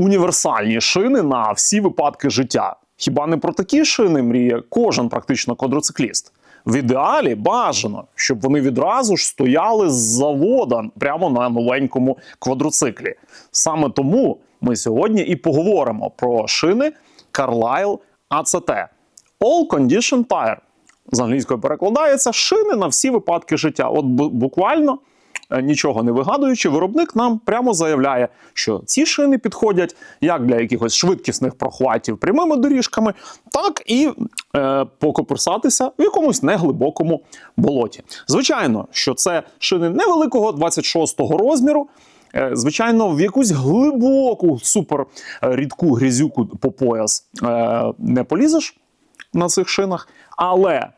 універсальні шини на всі випадки життя. Хіба не про такі шини мріє кожен практично квадроцикліст? В ідеалі бажано, щоб вони відразу ж стояли з завода прямо на новенькому квадроциклі. Саме тому ми сьогодні і поговоримо про шини Carlisle ACT. All Condition Tire. З англійської перекладається шини на всі випадки життя. От буквально нічого не вигадуючи, виробник нам прямо заявляє, що ці шини підходять як для якихось швидкісних прохватів прямими доріжками, так і е, покоперсатися в якомусь неглибокому болоті. Звичайно, що це шини невеликого 26-го розміру. Е, Звичайно, в якусь глибоку, супер е, рідку грязюку по пояс е, не полізеш на цих шинах, але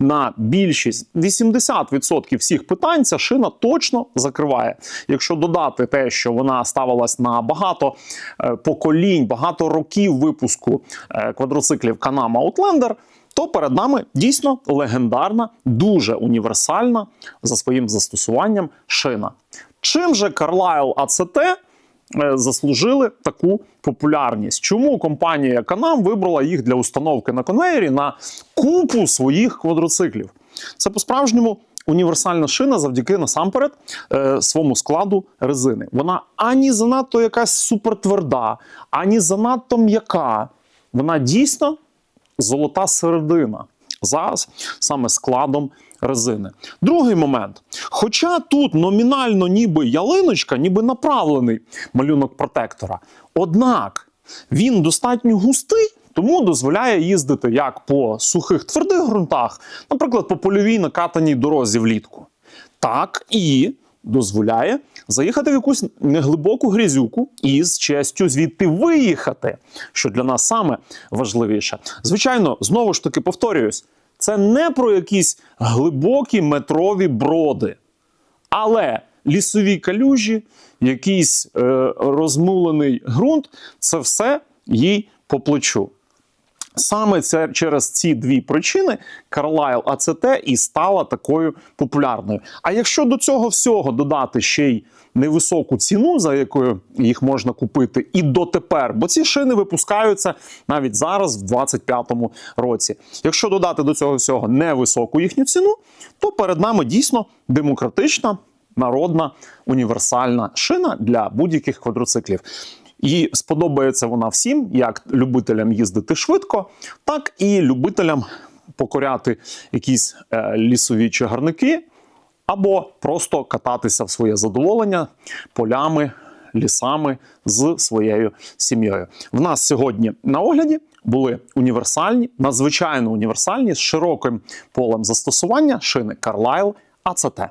на більшість 80% всіх питань ця шина точно закриває. Якщо додати те, що вона ставилась на багато е, поколінь, багато років випуску е, квадроциклів Канама Outlander, то перед нами дійсно легендарна, дуже універсальна за своїм застосуванням шина. Чим же Carlisle ACT заслужили таку популярність. Чому компанія Canam вибрала їх для установки на конвеєрі на купу своїх квадроциклів? Це по-справжньому універсальна шина завдяки насамперед е, своєму складу резини. Вона ані занадто якась супертверда, ані занадто м'яка. Вона дійсно золота середина за саме складом резини. Другий момент. Хоча тут номінально ніби ялиночка, ніби направлений малюнок протектора, однак він достатньо густий. Тому дозволяє їздити як по сухих твердих ґрунтах, наприклад, по польовій накатаній дорозі влітку, так і дозволяє заїхати в якусь неглибоку грязюку і з честю звідти виїхати, що для нас саме важливіше. Звичайно, знову ж таки повторююсь, це не про якісь глибокі метрові броди, але лісові калюжі, якийсь е, розмулений ґрунт це все їй по плечу. Саме це через ці дві причини Carlisle ACT і стала такою популярною. А якщо до цього всього додати ще й невисоку ціну, за якою їх можна купити, і дотепер, бо ці шини випускаються навіть зараз, в 25-му році. Якщо додати до цього всього невисоку їхню ціну, то перед нами дійсно демократична, народна, універсальна шина для будь-яких квадроциклів. І сподобається вона всім, як любителям їздити швидко, так і любителям покоряти якісь е, лісові чагарники, або просто кататися в своє задоволення полями, лісами з своєю сім'єю. В нас сьогодні на огляді були універсальні, надзвичайно універсальні з широким полем застосування шини Carlisle ACT.